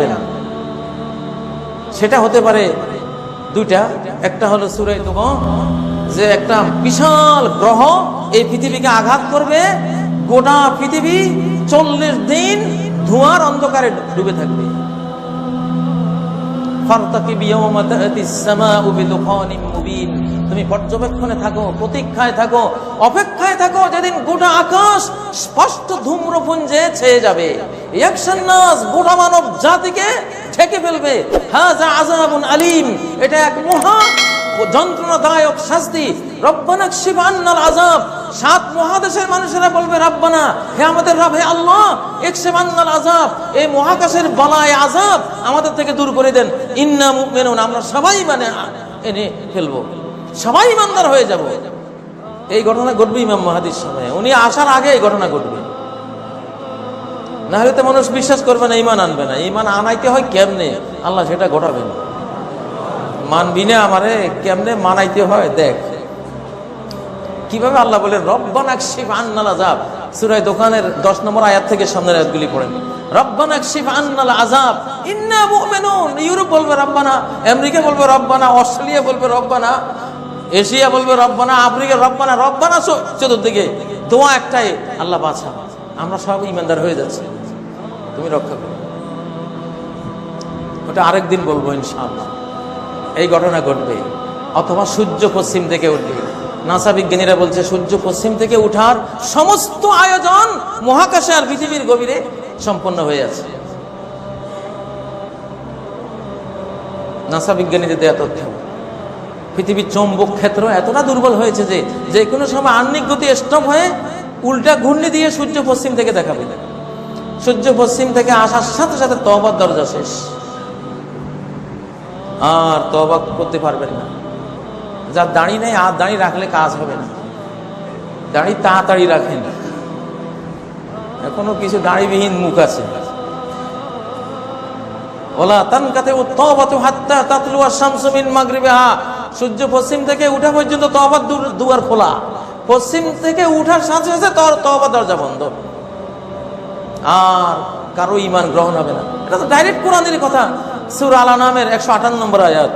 থাকবে না। সেটা হতে পারে দুইটা। একটা হলো সুরাই তুম যে একটা বিশাল গ্রহ এই পৃথিবীকে আঘাত করবে। গোটা পৃথিবী চল্লিশ দিন ধোঁয়ার অন্ধকারে ডুবে থাকবে। তুমি পর্যবেক্ষণে থাকো, প্রতীক্ষায় থাকো, অপেক্ষায় থাকো, যেদিন গোটা আকাশ স্পষ্ট ধূম্রপুঞ্জে ছেয়ে যাবে। গোটা মানব জাতিকে ঠেকে ফেলবে। হাযা আলিম, এটা এক মহা যন্ত্রণাদায়ক শাস্তি। রব্বানা শিবান্নাল আযাব সাত মহাদেশের মানুষেরা বলবে, রব্বানা, হে আমাদের রব, হে আল্লাহ ইকশিবান্নাল আযাব, এই মহাকাশের বালায় আযাব আমাদের থেকে দূর করে দেন। ইন্না মুমিনুন, আমরা সবাই মানে এনে ফেলব। সবাই ইমানদার হয়ে যাব। এই ঘটনা ঘটবে ইমাম মাহাদির সময়ে। উনি আসার আগে এই ঘটনা ঘটবে। না হলে তো মানুষ বিশ্বাস করবে না, ইমান আনবে না। ইমান আনাইতে হয় কেমনে? আল্লাহ সেটা ঘটাবেন। মানবি না আমারে, কেমনে মানাইতে হয়? দেখ। কীভাবে আল্লাহ বলে, রব্বান আকশিফ আন্নাল আযাব সূরা দোকানের 10 নম্বর আয়াত থেকে সামনের আয়াতগুলি পড়েন রব্বান আকশিফ আন্নাল আযাব ইন্না মুমিনুন ইউরোপ বলবে, রব্বানা আমেরিকা বলবে, রব্বানা অস্ট্রেলিয়া বলবে, রব্বানা এশিয়া বলবে, রব্বানা আফ্রিকা, রব্বানা রব্বানা চতুর্দিকে দোয়া একটাই, আল্লাহ বাছা। আমরা সব ইমানদার হয়ে যাচ্ছি। তুমি রক্ষা করো। ওটা আরেকদিন বলব ইনশাআল্লাহ। এই ঘটনা ঘটবে। অথবা সূর্য পশ্চিম থেকে উঠবে। নাসা বিজ্ঞানীরা বলছে, সূর্য পশ্চিম থেকে উঠার সমস্ত আয়োজন মহাকাশে আর পৃথিবীর গভীরে সম্পন্ন হয়ে আছে। নাসা বিজ্ঞানীদের দেয়া তথ্য, পৃথিবীর চৌম্বক ক্ষেত্র এতটা দুর্বল হয়েছে যে যে কোনো সময় আহ্নিক গতি স্টপ হয়ে উল্টা ঘূর্ণি দিয়ে সূর্য পশ্চিম থেকে দেখা দেখাবে। সূর্য পশ্চিম থেকে আসার সাথে সাথে তবার দরজা শেষ। আর তবা করতে পারবেন না। যার দাড়ি নেই, আর দাড়ি রাখলে কাজ হবে না। দাড়ি তাড়াতাড়ি রাখেন। এখনও কিছু দাড়িবিহীন মুখ আছে। ওলা তানকাতে তবাতু হাত্তা তাতলুয়া শামসু মিন মাগরিবিহা। সূর্য পশ্চিম থেকে উঠা পর্যন্ত তবার দুয়ার খোলা। পশ্চিম থেকে উঠার সাথে সাথে তোর তবা দরজা বন্ধ। আর কারও ইমান গ্রহণ হবে না। এটা তো ডাইরেক্ট কোরআনের কথা। সূরা আল নামের একশো আটান্ন নম্বর আয়াত।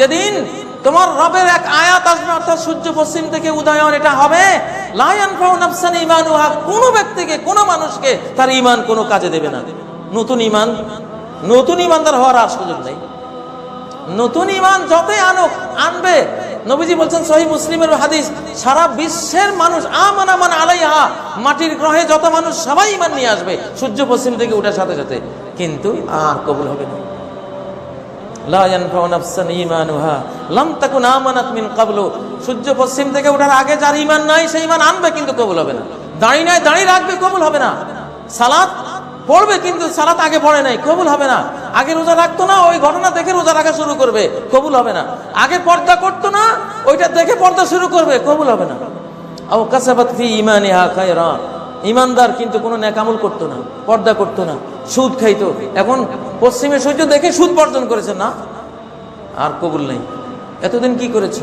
যেদিন তোমার রবের এক আয়াত আসবে, অর্থাৎ সূর্য পশ্চিম থেকে উদয়ন এটা হবে। লা ইয়ানফাউ নাফসান ঈমানুহা, কোন ব্যক্তিকে, কোন মানুষকে তার ইমান কোনো কাজে দেবে না। নতুন ইমান নতুন ঈমানদার হওয়ার আর সুযোগ নেই। নতুন ইমান যতই আনুক, আনবে। নবীজি বলছেন, সহি মুসলিমের হাদিস, সারা বিশ্বের মানুষ, আমান আমান আলাইহা, মাটির গ্রহে যত মানুষ, সবাই ইমান নিয়ে আসবে, সূর্য পশ্চিম থেকে উঠার সাথে সাথে। কিন্তু আর কবুল হবে না। সূর্য পশ্চিম থেকে ওঠার আগে যার ঈমান নাই সেই ঈমান আনবে, কিন্তু কবুল হবে না। দাঁড়ি নাই দাঁড়ি রাখবে, কবুল হবে না। সালাত পড়বে কিন্তু সালাত আগে পড়ে নাই, কবুল হবে না। আগে রোজা রাখতো না, ওই ঘটনা দেখে রোজা রাখা শুরু করবে, কবুল হবে না। আগে পর্দা করতো না, ওইটা দেখে পর্দা শুরু করবে, কবুল হবে না। আও কাসাবাত ফি ঈমানিহা খায়রা। ইমানদার কিন্তু কোনো নেকামল করতো না, পর্দা করতো না, সুদ খাইতো। এখন পশ্চিমে সূর্য দেখে সুদ বর্জন করেছে, না? আর কবুল নেই। এতদিন কি করেছ?